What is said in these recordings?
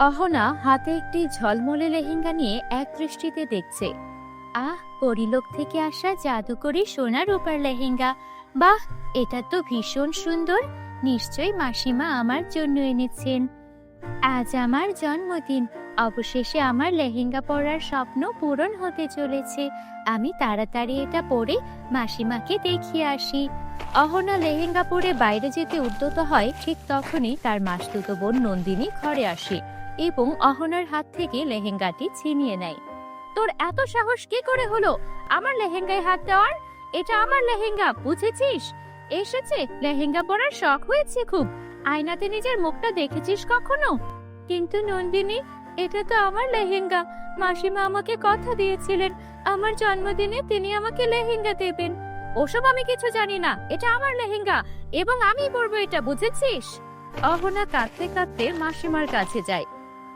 অহনা হাতে একটি ঝলমলে লেহেঙ্গা নিয়ে এক দৃষ্টিতে দেখছে। আহ, পরিলোক থেকে আসা জাদুকরি সোনা রূপার লেহেঙ্গা। বাহ, এটা তো ভীষণ সুন্দর। নিশ্চয়ই মাসিমা আমার জন্য এনেছেন। আজ আমার জন্মদিন। অবশেষে আমার লেহেঙ্গা পরার স্বপ্ন পূরণ হতে চলেছে। আমি তাড়াতাড়ি এটা পরে মাসিমাকে দেখিয়ে আসি। অহনা লেহেঙ্গা পরে বাইরে যেতে উদ্যত হয়, ঠিক তখনই তার মাসতুতো বোন নন্দিনী ঘরে আসে। এবং অহনার হাত থেকে লেহেঙ্গাটি ছিনিয়ে নেয়। তোর এত সাহস কি করে হলো? আমার লেহেঙ্গায় হাত দেওয়ার? এটা আমার লেহেঙ্গা, বুঝেছিস? এসেছে, লেহেঙ্গা পরার শখ হয়েছে খুব। আয়নাতে নিজের মুখটা দেখেছিস কখনো? কিন্তু নন্দিনী, এটা তো আমার লেহেঙ্গা। মাসিমা আমাকে কথা দিয়েছিলেন। আমার জন্মদিনে তিনি আমাকে লেহেঙ্গা দেবেন। ওসব আমি কিছু জানি না। এটা আমার লেহেঙ্গা এবং আমি পরবো এটা, বুঝেছিস? অহনা কাঁদতে কাঁদতে মাসিমার কাছে যায়।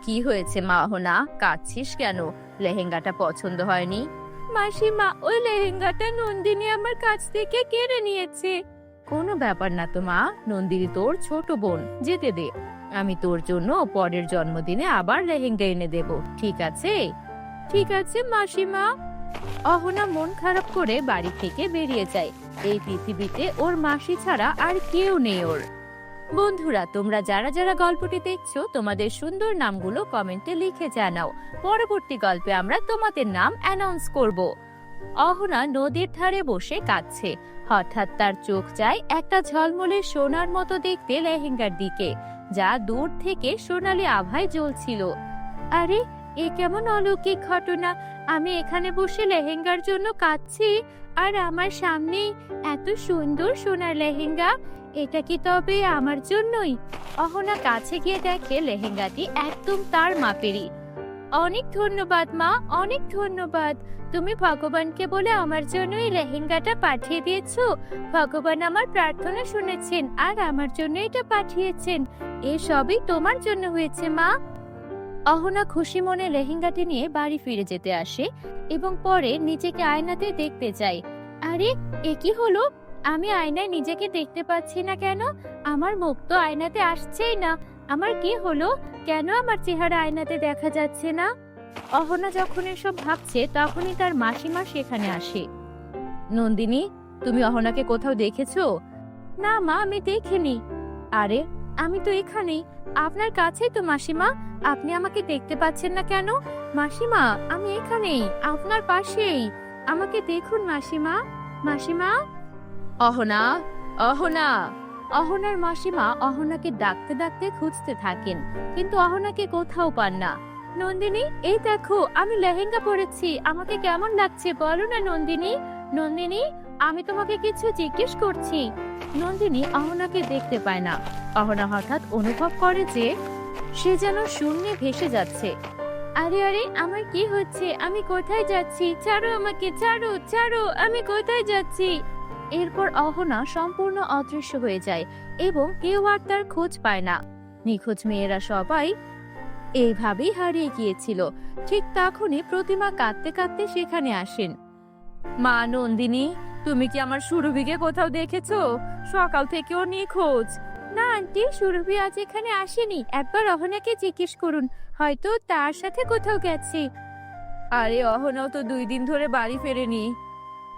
কি হয়েছে মা অহনা কাঁদছিস কেন? লেহেঙ্গাটা পছন্দ হয়নি? মাসিমা ওই লেহেঙ্গাটা নন্দিনী আমার কাছ থেকে কেড়ে নিয়েছে। কোনো ব্যাপার না তো মা নন্দিনী তোর ছোট বোন যেতে দে। আমি তোর জন্য পরের জন্মদিনে আবার লেহেঙ্গা এনে দেব ঠিক আছে? ঠিক আছে মাসিমা। অহনা মন খারাপ করে বাড়ি থেকে বেরিয়ে যায়। এই পৃথিবীতে ওর মাসি ছাড়া আর কেউ নেই ওর। বন্ধুরা, তোমরা যারা যারা গল্পটি দেখছ, তোমাদের সুন্দর নামগুলো কমেন্টে লিখে জানাও। পরবর্তী গল্পে আমরা তোমাদের নাম অ্যানাউন্স করব। অহনা নদীর ধারে বসে কাঁদছে। হঠাৎ তার চোখ যায় একটা ঝলমলে সোনার মতো দেখতে লেহেঙ্গার দিকে, যা দূর থেকে সোনালি আভায় জ্বলছিল। আরে, এ কেমন অলৌকিক ঘটনা! আমি এখানে বসে লেহেঙ্গার জন্য কাঁদছি, আর আমার সামনেই এত সুন্দর সোনার লেহেঙ্গা! এটা কি তবে আমার জন্যই? অহনা কাছে গিয়ে দেখে লেহেঙ্গাটি একদম তার মাপেরই। অনেক ধন্যবাদ, মা, অনেক ধন্যবাদ। তুমি ভগবানকে বলে আমার জন্য এই লেহেঙ্গাটা পাঠিয়ে দিয়েছ। ভগবান আমার প্রার্থনা শুনেছেন আর আমার জন্য এটা পাঠিয়েছেন। এ সবই তোমার জন্য হয়েছে, মা। অহনা খুশি মনে লেহেঙ্গাটি নিয়ে বাড়ি ফিরে যেতে আসে এবং পরে নিজেকে আয়নাতে দেখতে যায়। আরে, এ কি হলো? আমি আয়নায় নিজেকে দেখতে পাচ্ছি না কেন? আমার মুখ তো আয়নাতে আসছেই না। আমার কি হলো? কেন আমার চেহারা আয়নাতে দেখা যাচ্ছে না? অহনা যখন এসব ভাবছে, তখনই তার মাসিমা সেখানে আসে। নন্দিনী, তুমি অহনাকে কোথাও দেখেছ? না মা, আমি দেখিনি। আরে, আমি তো এখানেই। আপনার কাছেই তো মাসিমা। আপনি আমাকে দেখতে পাচ্ছেন না কেন? মাসিমা, আমি এখানেই। আপনার পাশেই। আমাকে দেখুন মাসিমা। মাসিমা? অহনা অহনা। অহনার মাসিমা অহনাকে ডাকতে ডাকতে খুঁজতে থাকেন, কিন্তু অহনাকে কোথাও পান না। নন্দিনী, এই দেখো, আমি লেহেঙ্গা পরেছি, আমাকে কেমন লাগছে বলো না নন্দিনী। নন্দিনী, আমি তোমাকে কিছু জিজ্ঞেস করছি। নন্দিনী অহনাকে দেখতে পায় না। অহনা হঠাৎ অনুভব করে যে সে যেন শূন্যে ভেসে যাচ্ছে। আরে আরে, আমার কি হচ্ছে? আমি কোথায় যাচ্ছি? ছাড়ো আমাকে, ছাড়ো ছাড়ো, আমি কোথায় যাচ্ছি? এরপর অহনা সম্পূর্ণ অদৃশ্য হয়ে যায় এবং কেউ আর তার খোঁজ পায় না। নিখোঁজ মেয়েরা সবাই এইভাবেই হারিয়ে গিয়েছিল। ঠিক তখনই প্রতিমা কাঁদতে কাঁদতে সেখানে আসেন। মা নন্দিনী, তুমি কি আমার সুরভিকে কোথাও দেখেছ? সকাল থেকে ও নিখোঁজ। না, আন্টি, সুরভি আজ এখানে আসেনি। একবার অহনাকে জিজ্ঞেস করুন, হয়তো তার সাথে কোথাও গেছে। আরে, অহনাও তো দুই দিন ধরে বাড়ি ফেরেনি।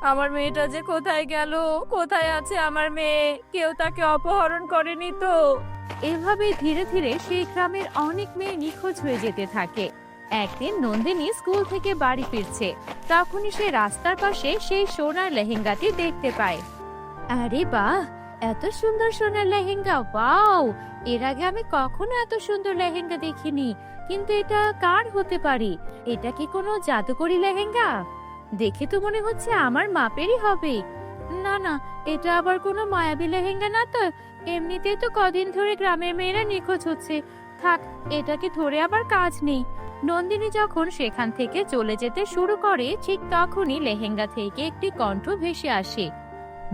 আমার মেয়েটা যে কোথায় গেল? কোথায় আছে আমার মেয়ে? কেউ তাকে অপহরণ করেনি তো? এভাবে ধীরে ধীরে সেই গ্রামের অনেক মেয়ে নিখোঁজ হয়ে যেতে থাকে। একদিন নন্দিনী স্কুল থেকে বাড়ি ফিরছে। তখনই সে রাস্তার পাশে সেই সোনার লেহেঙ্গাটি দেখতে পায়। আরে বাহ! এত সুন্দর সোনার লেহেঙ্গা, ওয়াও! এর আগে আমি কখনো এত সুন্দর লেহেঙ্গা দেখিনি। কিন্তু এটা কার হতে পারে? এটা কি কোনো জাদুকরি লেহেঙ্গা? দেখে তো মনে হচ্ছে আমার মাপেরই হবে। না না, এটা আবার কোনো মায়াবী লেহেঙ্গা না তো। এমনিতে তো কদিন ধরে গ্রামের মেয়েরা নিখোঁজ হচ্ছে। থাক, এটাকে ধরে আবার কাজ নেই। নন্দিনী যখন সেখান থেকে চলে যেতে শুরু করে, ঠিক তখনই লেহেঙ্গা থেকে একটি কণ্ঠ ভেসে আসে।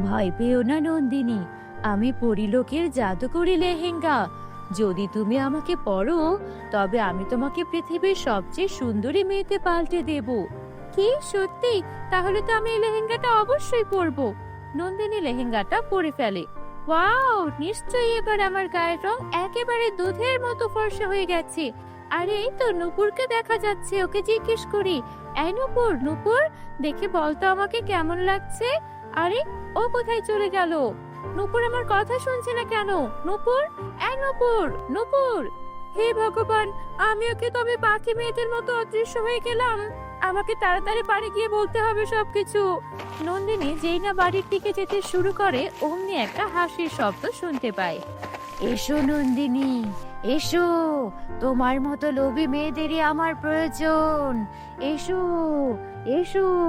ভয় পেও না নন্দিনী, আমি পরিলোকের জাদুকরি লেহেঙ্গা। যদি তুমি আমাকে পড়ো তবে আমি তোমাকে পৃথিবীর সবচেয়ে সুন্দরী মেয়েতে পাল্টে দেব। কি? সত্যি? তাহলে তো আমি এই লেহেঙ্গাটা অবশ্যই পরবো। নন্দিনী লেহেঙ্গাটা পরে ফেলে। ওয়াও, নিশ্চয়ই এবার আমার গায়ের রং একেবারে দুধের মতো ফর্সা হয়ে গেছে। আরে, এই তো নুপুরকে দেখা যাচ্ছে, ওকে জিজ্ঞেস করি। এই নুপুর নুপুর, দেখে বলতো আমাকে কেমন লাগছে? আরে, ও কোথায় চলে গেল? নুপুর আমার কথা শুনছে না কেন? নুপুর, এই নুপুর নুপুর। হে ভগবান আমি ওকে তবে বাকি মেয়েদের মতো অদৃশ্য হয়ে গেলাম? আমাকে তাড়াতাড়ি বাড়ি গিয়ে বলতে হবে সবকিছু। নন্দিনী যেই না বাড়ির দিকে যেতে শুরু করে, অমনি একটা হাসির শব্দ শুনতে পায়। এসো নন্দিনী, এসো। তোমার মতো লোভী মেয়েদেরই আমার প্রয়োজন। এসো এসো।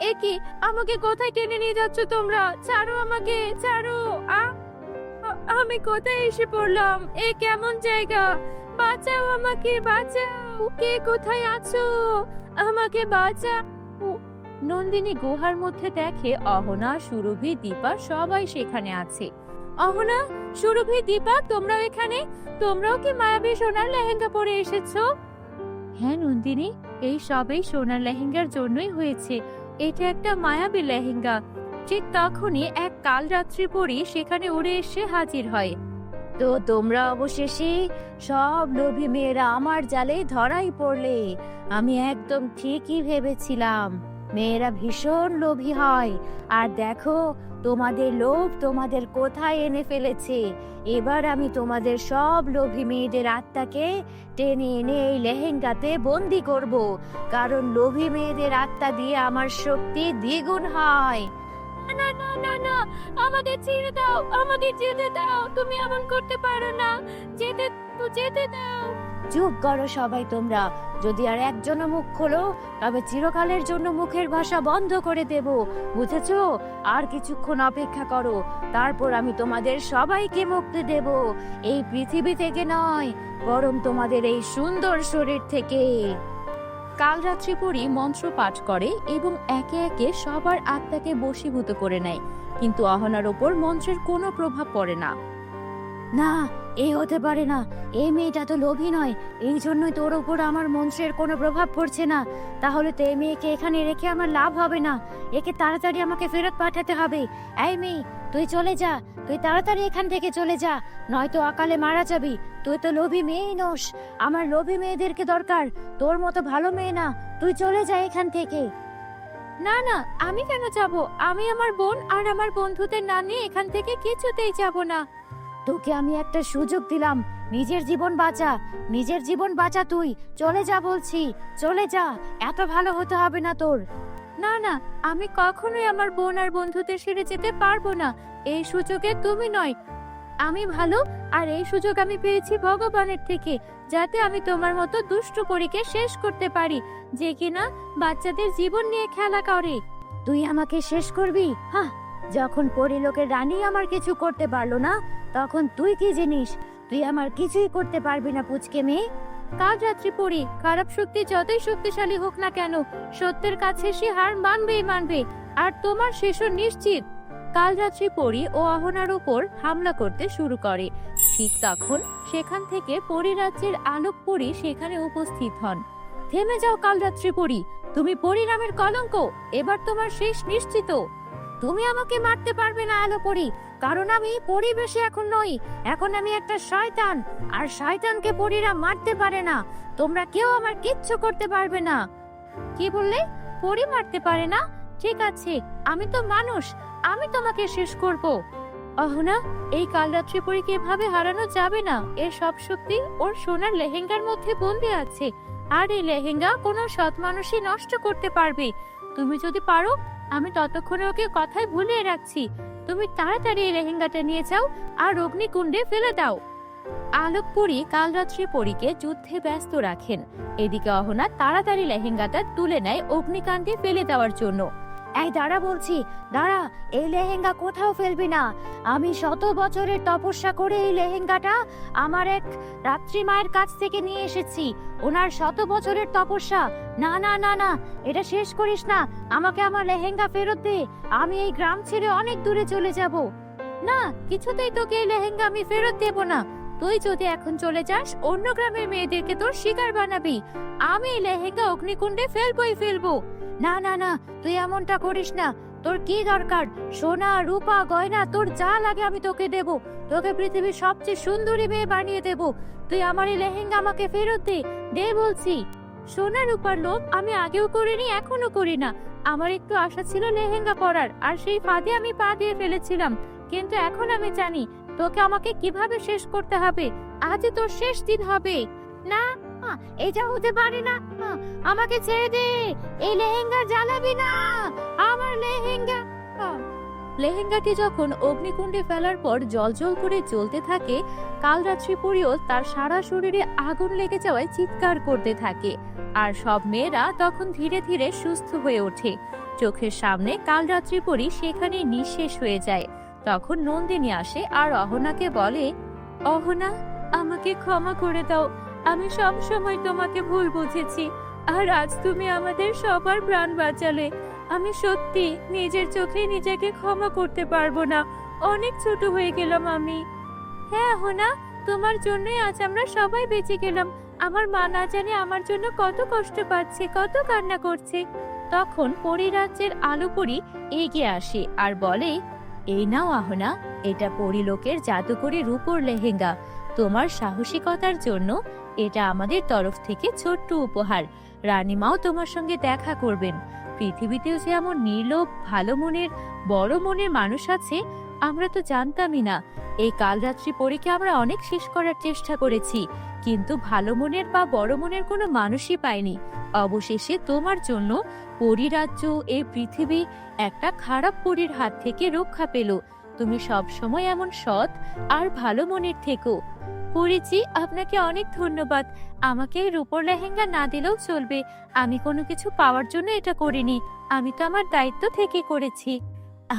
এ কি আমাকে কোথায় টেনে নিয়ে যাচ্ছ তোমরা? ছাড়ো আমাকে, ছাড়ো, আ- আমি কোথায় এসে পড়লাম? এ কেমন জায়গা? বাঁচাও আমাকে, বাঁচাও। কে কোথায় আছো? আমাকে বাঁচাও নন্দিনী গুহার মধ্যে দেখে অহনা, সুরভি, দীপা সবাই সেখানে আছে। অহনা, সুরভি, দীপা, তোমরাও এখানে? তোমরাও কি মায়াবী সোনার লেহেঙ্গা পরে এসেছ? হ্যাঁ নন্দিনী, এই সবই সোনার লেহেঙ্গার জন্যই হয়েছে। এটা একটা মায়াবী লেহেঙ্গা। ঠিক তখনই এক কাল রাত্রি পরই সেখানে উড়ে এসে হাজির হয়। তো তোমরা অবশেষে সব লোভী মেয়েরা আমার জালে ধরাই পড়লে, আমি একদম ঠিকই ভেবেছিলাম। মেয়েরা ভীষণ লোভী হয়। আর দেখো, তোমাদের লোভ তোমাদের কোথায় এনে ফেলেছে? এবার আমি তোমাদের সব লোভী মেয়েদের আত্মাকে টেনে এনে এই লেহেঙ্গাতে বন্দি করব। কারণ লোভী মেয়েদের আত্মা দিয়ে আমার শক্তি দ্বিগুণ হয়। না না না না। আমাদের ছেড়ে দাও, আমাদের যেতে দাও। তুমি এমন করতে পারো না। যেতে যেতে দাও। চুপ করো সবাই তোমরা। যদি আর একজনও মুখ খোলো, তবে চিরকালের জন্য মুখের ভাষা বন্ধ করে দেব। বুঝেছ? আর কিছুক্ষণ অপেক্ষা করো। তারপর আমি তোমাদের সবাইকে মুক্তি দেব। এই পৃথিবী থেকে নয়, বরং তোমাদের এই সুন্দর শরীর থেকে। কাল রাত্রি মন্ত্র পাঠ করে এবং একে একে সবার আত্মাকে বশীভূত করে নেয়, কিন্তু অহনার ওপর মন্ত্রের কোনো প্রভাব পড়ে না। না, এ হতে পারে না এই মেয়েটা তো লোভী নয়, এই জন্যই তোর ওপর আমার মন্ত্রের কোনো প্রভাব পড়ছে না। তাহলে তো এই মেয়েকে এখানে রেখে আমার লাভ হবে না, একে তাড়াতাড়ি আমাকে ফেরত পাঠাতে হবে। এই মেয়ে তুই চলে যা, তুই তাড়াতাড়ি এখান থেকে চলে যা, নয়তো অকালে মারা যাবি। তুই তো লোভী মেয়েই নোস, আমার লোভী মেয়েদেরকে দরকার, তোর মতো ভালো মেয়ে না, তুই চলে যা এখান থেকে। না না, আমি কেন যাব? আমি আমার বোন আর আমার বন্ধুদের না নিয়ে এখান থেকে কিছুতেই যাব না। তোকে আমি একটা সুযোগ দিলাম, নিজের জীবন বাঁচা, নিজের জীবন বাঁচা তুই, চলে যা বলছি, চলে যা, এত ভালো হতে হবে না তোর। না না, আমি কখনোই আমার বোন আর বন্ধুদের ছেড়ে যেতে পারব না। এই সুযোগে তুমি নয়। আমি ভালো, আর এই সুযোগ আমি পেয়েছি ভগবানের থেকে, যাতে আমি তোমার মতো দুষ্ট পরীকে শেষ করতে পারি, যে কিনা বাচ্চাদের জীবন নিয়ে খেলা করে। তুই আমাকে শেষ করবি? হ্যাঁ যখন পরিলোকের রানী আমার কিছু করতে পারল না, তখন তুই কি জিনিস? তুই আমার কিছুই করতে পারবি না, পুচকে মেয়ে। কাল রাত্রি পড়ি, খারাপ শক্তি যতই শক্তিশালী হোক না কেন, সত্যের কাছে সে হার মানবেই মানবে, আর তোমার শেষও নিশ্চিত। কাল রাত্রি পরি ও অহনার উপর হামলা করতে শুরু করে। ঠিক তখন সেখান থেকে পরিরাজ্যের আলোক পরি সেখানে উপস্থিত হন। থেমে যাও কাল রাত্রি পরি তুমি পরিণামের কলঙ্ক, এবার তোমার শেষ নিশ্চিত। তুমি আমাকে মারতে পারবে না আলো পরি কারণ আমি পরিবেশে এখন নই। এখন আমি একটা শয়তান। আর শয়তানকে পরীরা মারতে পারে না। তোমরা কেউ আমার কিচ্ছু করতে পারবে না। কি বললে? পরি মারতে পারে না? ঠিক আছে, আমি তো মানুষ। আমি তোমাকে শেষ করব। অহনা, এই কালরাত্রি পরীকে এভাবে হারানো যাবে না। এর সব শক্তি ওর সোনার লেহেঙ্গার মধ্যে বন্দি আছে। আর এই লেহেঙ্গা কোনো সৎ মানুষই নষ্ট করতে পারবে। তুমি যদি পারো, আমি ততক্ষণে ওকে কথায় ভুলিয়ে রাখছি। তুমি তাড়াতাড়ি এই লেহেঙ্গাটা নিয়ে যাও আর অগ্নিকুণ্ডে ফেলে দাও। আলোকপুরী কালরাত্রি পরীকে যুদ্ধে ব্যস্ত রাখেন। এদিকে অহনা তাড়াতাড়ি লেহেঙ্গাটা তুলে নেয় অগ্নিকাণ্ডে ফেলে দেওয়ার জন্য। এই দাঁড়া বলছি, দাঁড়া, এই লেহেঙ্গা কোথাও ফেলবি না। আমি শত বছরের তপস্যা করে এই লেহেঙ্গাটা আমার এক রাত্রি মায়ের কাছ থেকে নিয়ে এসেছি। ওনার শত বছরের তপস্যা। না না না না, এটা শেষ করিস না। আমাকে আমার লেহেঙ্গা ফেরত দে। আমি এই গ্রাম ছেড়ে অনেক দূরে চলে যাব। না, কিছুতেই তোকে এই লেহেঙ্গা আমি ফেরত দেব না। তুই যদি এখন চলে যাস, অন্য গ্রামের মেয়েদেরকে তোর শিকার বানাবি। আমি লেহেঙ্গা অগ্নিকুণ্ডে ফেলবই ফেলব। না না না, তুই এমনটা করিস না। তোর কি দরকার? সোনা, রূপা, গয়না, তোর যা লাগে আমি তোকে দেব। তোকে পৃথিবীর সবচেয়ে সুন্দরী মেয়ে বানিয়ে দেব। তুই আমার এই লেহেঙ্গা আমাকে ফেরত দে। দে বলছি। সোনা, রূপার লোভ আমি আগেও করিনি এখনও করি না। আমার একটু আশা ছিল লেহেঙ্গা পরার, আর সেই ফাঁদে আমি পা দিয়ে ফেলেছিলাম। কিন্তু এখন আমি জানি, তোকে আমাকে কীভাবে শেষ করতে হবে? আজ তোর শেষ দিন হবে। না এটা হতে পারে না। আমাকে ছেড়ে দে। এই লেহেঙ্গা জ্বালাবি না। আমার লেহেঙ্গা। লেহেঙ্গাটি যখন অগ্নিকুণ্ডে ফেলার পর জলজল করে জ্বলতে থাকে কাল রাত্রি তার সারা শরীরে আগুন লেগে যাওয়ায় চিৎকার করতে থাকে। আর সব মেয়েরা তখন ধীরে ধীরে সুস্থ হয়ে ওঠে। চোখের সামনে কাল রাত্রি পরি সেখানে নিঃশেষ হয়ে যায়। তখন নন্দিনী আসে আর অহনাকে বলে, অহনা, আমাকে ক্ষমা করে দাও। আমি সব সময় তোমাকে ভুল বুঝেছি, আর আজ তুমি আমাদের সবার প্রাণ বাঁচালে। আমি সত্যি নিজের চোখে নিজেকে ক্ষমা করতে পারব না। অনেক ছোট হয়ে গেলাম আমি। হ্যাঁ অহনা তোমার জন্যই আজ আমরা সবাই বেঁচে গেলাম। আমার মা না জানে আমার জন্য কত কষ্ট পাচ্ছে, কত কান্না করছে। তখন পরিরাজ্যের আলো পরি এগিয়ে আসে আর বলে, এই নাও আহনা, এটা পরিলোকের জাদুকরি রূপোর লেহেঙ্গা। তোমার সাহসিকতার জন্য এটা আমাদের তরফ থেকে ছোট্ট উপহার। রানীমাও তোমার সঙ্গে দেখা করবেন। পৃথিবীতেও যে এমন নির্লোভ, ভালো মনের, বড় মনের মানুষ আছে, আমরা তো জানতামই না। এই কাল রাত্রি পরীকে আমরা অনেক শেষ করার চেষ্টা করেছি, কিন্তু ভালো মনের বা বড় মনের কোনো মানুষই পাইনি। অবশেষে তোমার জন্য পরিরাজ্য এই পৃথিবী একটা খারাপ পরীর হাত থেকে রক্ষা পেল। তুমি সব সময় এমন সৎ আর ভালো মনের থেকো। পরিচি আপনাকে অনেক ধন্যবাদ। আমাকে রূপর লেহেঙ্গা না দিলেও চলবে। আমি কোনো কিছু পাওয়ার জন্য এটা করিনি। আমি তো আমার দায়িত্ব থেকে করেছি।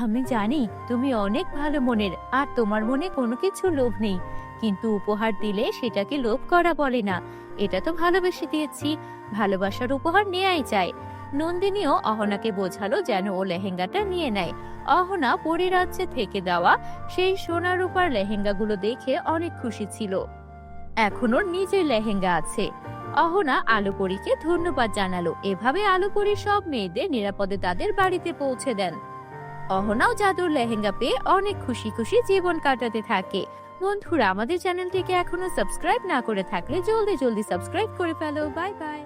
আমি জানি তুমি অনেক ভালো মনের, আর তোমার মনে কোনো কিছু লোভ নেই। কিন্তু উপহার দিলে সেটাকে লোভ করা বলে না। এটা তো ভালোবেসে দিয়েছি। ভালোবাসার উপহার নেয়াই যায়। নন্দিনীও অহনাকে বোঝালো যেন ও লেহেঙ্গাটা নিয়ে নেয়। অহনা পরিরাজ্যে থেকে দেওয়া সেই সোনা রূপার লেহেঙ্গাগুলো দেখে অনেক খুশি ছিল। এখন ওর নিজের লেহেঙ্গা আছে। অহনা আলোপরীকে ধন্যবাদ জানালো। এভাবে আলোপরী সব মেয়েদের নিরাপদে তাদের বাড়িতে পৌঁছে দেন। অহনাও জাদুর লেহেঙ্গা পেয়ে অনেক খুশি খুশি জীবন কাটাতে থাকে। বন্ধুরা, আমাদের চ্যানেলটিকে এখনও সাবস্ক্রাইব না করে থাকলে জলদি জলদি সাবস্ক্রাইব করে ফেলো। Bye bye.